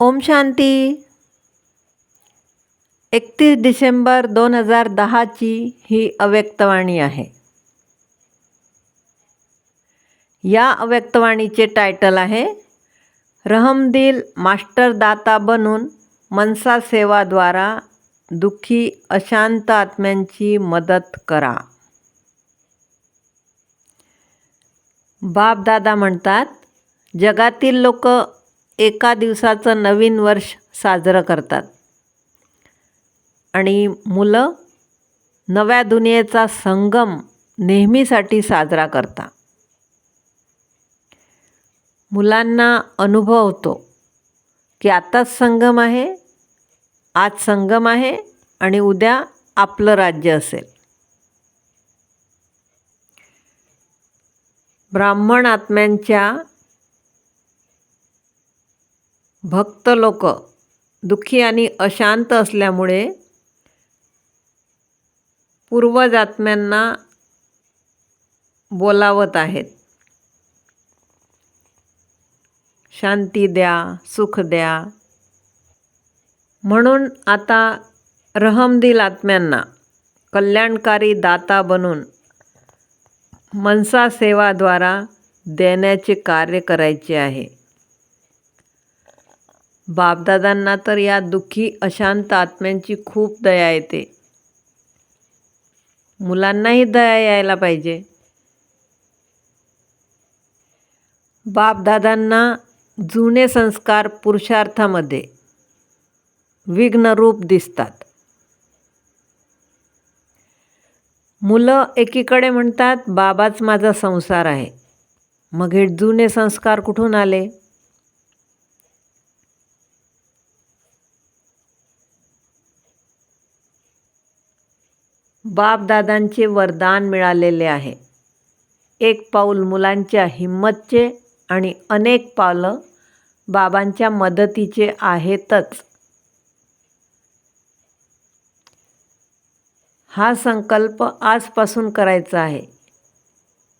ओम शांती. एकतीस डिसेंबर दोन हजार दहाची ही अव्यक्तवाणी आहे. या अव्यक्तवाणीचे टायटल आहे रहमदिल मास्टर दाता बनून मनसा सेवाद्वारा दुःखी अशांत आत्म्यांची मदत करा. बापदादा म्हणतात जगातील लोक एका दिवसाचं नवीन वर्ष साजरं करतात. आणि मुलं नव्या दुनियेचा संगम नेहमीसाठी साजरा करता मुलांना अनुभव होतो की आताच संगम आहे आज संगम आहे आणि उद्या आपलं राज्य असेल. ब्राह्मण आत्म्यांच्या भक्त लोक दुःखी आणि अशांत असल्यामुळे पूर्वज आत्म्यांना बोलावत आहेत. शांती द्या सुख द्या. म्हणून आता रहमदिल आत्म्यांना कल्याणकारी दाता बनून मनसा सेवाद्वारा देण्याचे कार्य करायचे आहे. बापदादांना तर या दुःखी अशांत आत्म्यांची खूप दया येते. मुलांनाही दया यायला पाहिजे. बापदादांना जुने संस्कार पुरुषार्थामध्ये विघ्नरूप दिसतात. मुलं एकीकडे म्हणतात बाबाच माझा संसार आहे. मग हे जुने संस्कार कुठून आले? बापदादांचे वरदान मिळालेले आहे. एक पाऊल मुलांच्या हिंमतचे आणि अनेक पावलं बाबांच्या मदतीचे आहेतच. हा संकल्प आजपासून करायचा आहे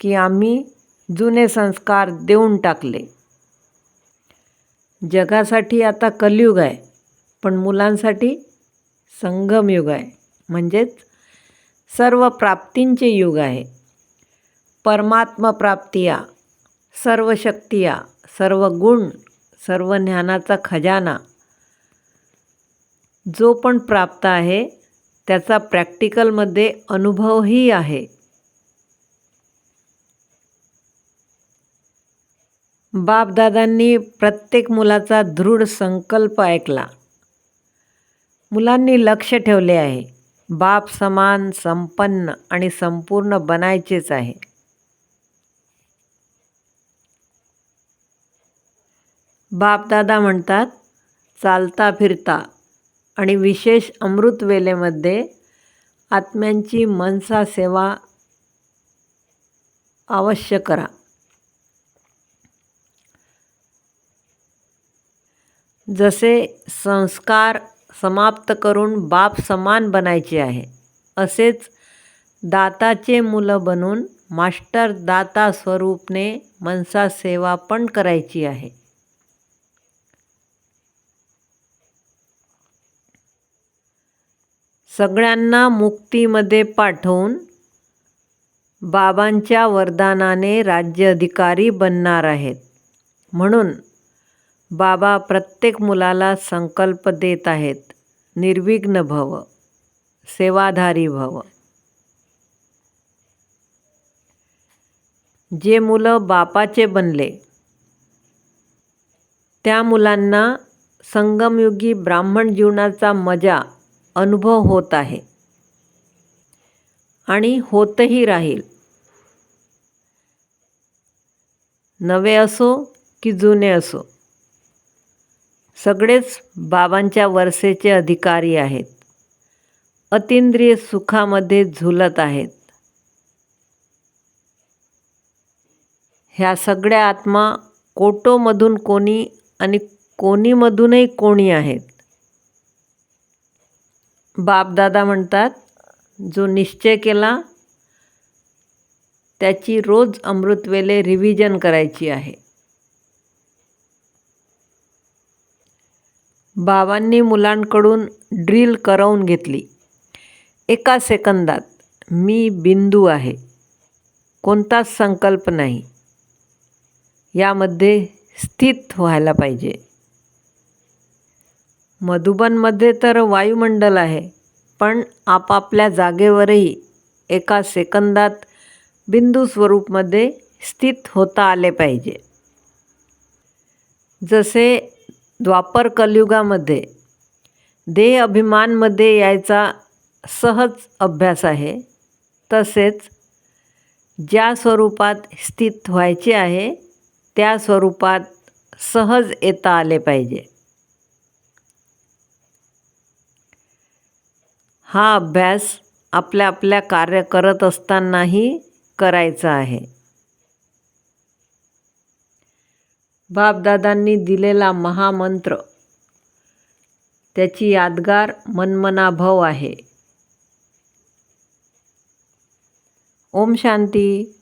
की आम्ही जुने संस्कार देऊन टाकले. जगासाठी आता कलयुग आहे पण मुलांसाठी संगमयुग आहे. म्हणजेच सर्व प्राप्तींचे युग आहे. परमात्मप्राप्तिया सर्व शक्तिया सर्व गुण सर्व ज्ञानाचा खजाना. जो पण प्राप्त आहे त्याचा प्रॅक्टिकलमध्ये अनुभवही आहे. बापदादांनी प्रत्येक मुलाचा दृढ संकल्प ऐकला. मुलांनी लक्ष ठेवले आहे. बाप समान संपन्न आणि संपूर्ण बनायचेच आहे. बापदादा म्हणतात चालता फिरता आणि विशेष अमृतवेलेमध्ये आत्म्यांची मनसा सेवा अवश्य करा. जसे संस्कार समाप्त करून बाप समान बनायचे आहे. असेच दाताचे मुलं बनून मास्टर दाता स्वरूपने मनसा सेवा पण करायची आहे. सगळ्यांना मुक्तीमध्ये पाठवून बाबांच्या वरदानाने राज्य अधिकारी बनणार आहेत. म्हणून बाबा प्रत्येक मुलाला संकल्प देत आहेत. निर्विघ्न भव सेवाधारी भव. जे मुलं बापाचे बनले त्या मुलांना संगमयुगी ब्राह्मण जीवनाचा मजा अनुभव होत आहे. आणि होतही राहील. नवे असो की जुने असो. सगळेच बाबांच्या वरसेचे अधिकारी आहेत. अतिंद्रिय सुखामध्ये झुलत आहेत. ह्या सगळ्या आत्मा कोटोमधून कोणी आणि कोणीमधूनही कोणी आहेत. बापदादा म्हणतात जो निश्चय केला त्याची रोज अमृतवेले रिव्हिजन करायची आहे. बाबांनी मुलांकडून ड्रिल करवून घेतली. एका सेकंदात मी बिंदू आहे. कोणताच संकल्प नाही. यामध्ये स्थित व्हायला पाहिजे. मधुबनमध्ये तर वायुमंडल आहे पण आपापल्या जागेवरही एका सेकंदात बिंदू स्वरूपमध्ये स्थित होता आले पाहिजे. जसे द्वापर कलयुगामध्ये देह अभिमानमध्ये यायचा सहज अभ्यास आहे. तसेच ज्या स्वरूपात स्थित व्हायचे आहे त्या स्वरूपात सहज येता आले पाहिजे. हा अभ्यास आपल्या आपल्या कार्य करत असतानाही करायचा आहे. बापदादांनी दिलेला महामंत्र. त्याची यादगार मनमनाभव आहे. ओम शांती.